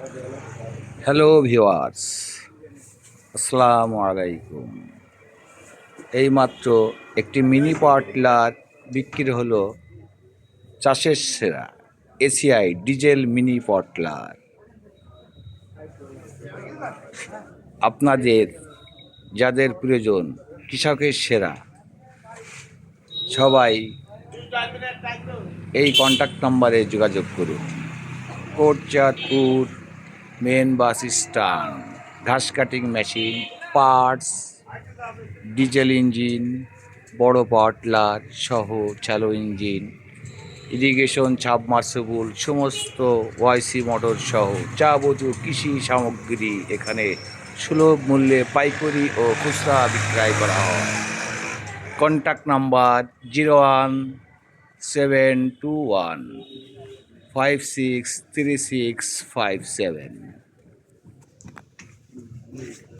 Hello viewers আসসালামু আলাইকুম এইমাত্র একটি মিনি পাওয়ার বিক্রি হলো চাষের সেরা এসিআই ডিজেল মিনি পাওয়ার আপনাদের যাদের প্রয়োজন কৃষকের সেরা সবাই এই কন্ট্যাক্ট নাম্বারে যোগাযোগ করুন কোটচাঁদপুর মেন বাস স্ট্যান্ড ঘাস cutting machine parts diesel engine বড় পাওয়ার সহ চালো ইঞ্জিন ইরিগেশন সাবমার্সেবল সমস্ত ওয়াইসি মোটর সহ যাবতীয় কৃষি সামগ্রী এখানে সুলভ মূল্যে পাইকারি ও খুচরা বিক্রয় করা হয়। Contact number zero one seven two one five six three six five seven